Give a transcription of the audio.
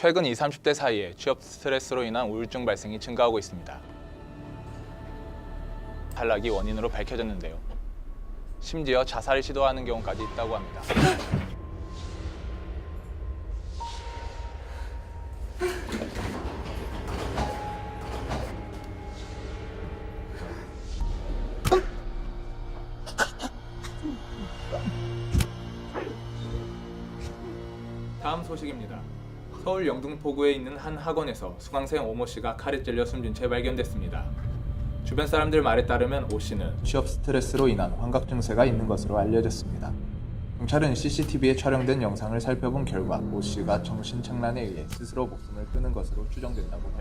최근 20, 30대 사이에 취업 스트레스로 인한 우울증 발생이 증가하고 있습니다. 탈락이 원인으로 밝혀졌는데요. 심지어 자살을 시도하는 경우까지 있다고 합니다. 다음 소식입니다. 서울 영등포구에 있는 한 학원에서 수강생 오모 씨가 칼에 찔려 숨진 채 발견됐습니다. 주변 사람들 말에 따르면 오 씨는 취업 스트레스로 인한 환각 증세가 있는 것으로 알려졌습니다. 경찰은 CCTV에 촬영된 영상을 살펴본 결과 오 씨가 정신착란에 의해 스스로 목숨을 끊은 것으로 추정된다고 밝혔습니다.